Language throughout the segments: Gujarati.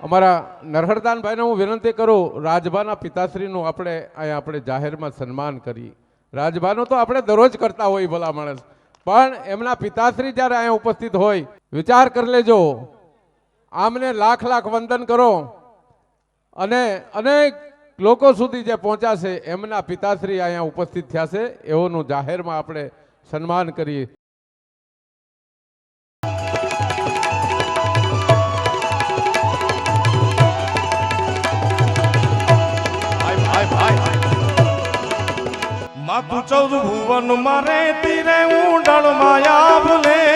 અમારા નરહરદાનભાઈને હું વિનંતી કરું, રાજભાના પિતાશ્રીનું આપણે અહીંયા આપણે જાહેરમાં સન્માન કરીએ રાજભાનું તો આપણે દરરોજ કરતા હોય ભલા માણસ. પણ એમના પિતાશ્રી જ્યારે અહીંયા ઉપસ્થિત હોય, વિચાર કરી લેજો. આમને લાખ લાખ વંદન કરો. અને અનેક લોકો સુધી જે પહોંચાશે એમના પિતાશ્રી અહીંયા ઉપસ્થિત થયા છે, એઓનું જાહેરમાં આપણે સન્માન કરીએ માથું ચૌદ ભુવન મારે તીરે ઊંડણ માયા ભૂલે.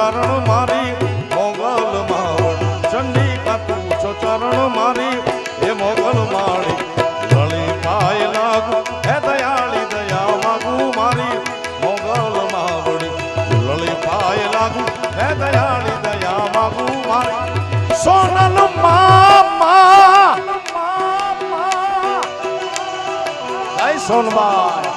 ચરણ મારી, મોગલ માળ. ચંડિકા તું છો ચરણ મારી હે મોગલ માળી. લળી પાય લાગુ, હે દયાળી, દયા માગુ મારી, મોગલ માવડી. લળી પાય લાગુ, હે દયાળી, દયા માગુ મારી. સોનલ મામા. સોનબાઈ.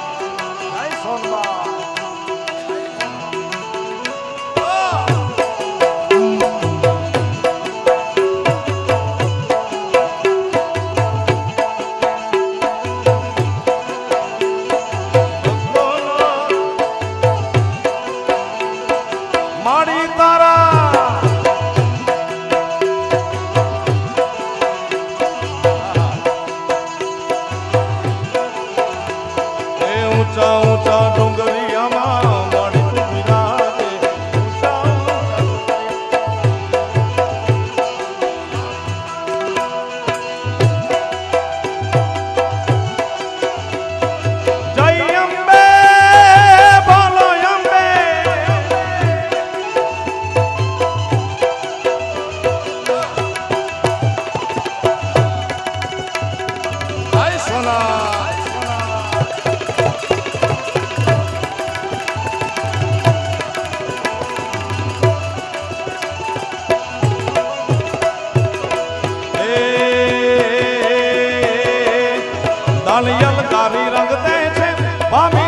Don't go. અલિયલ તારી રંગ દે છે. ભામી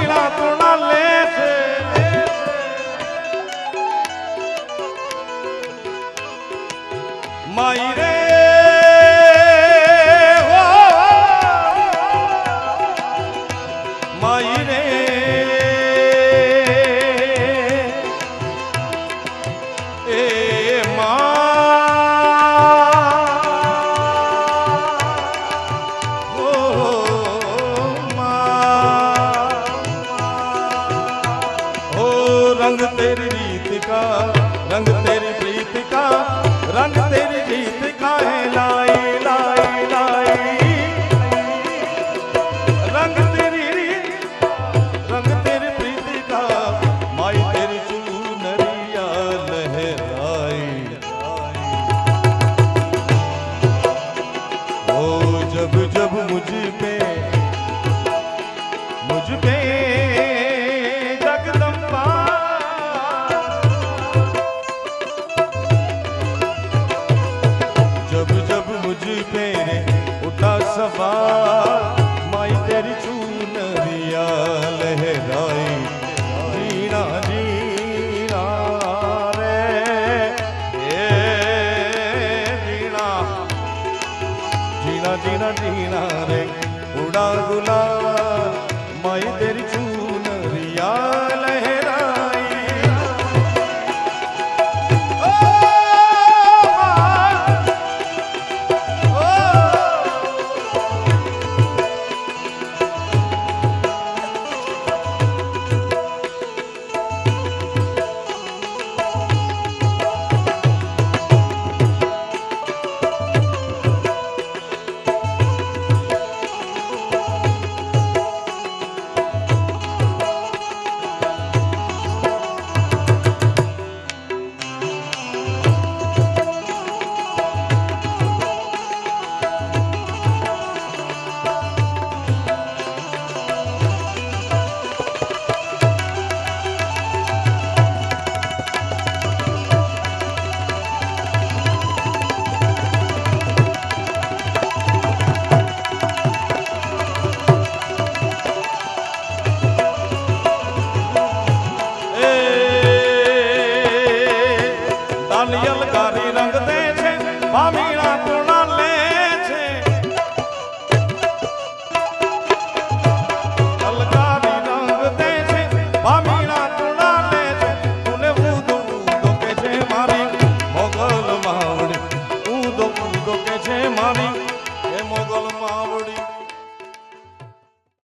Mira por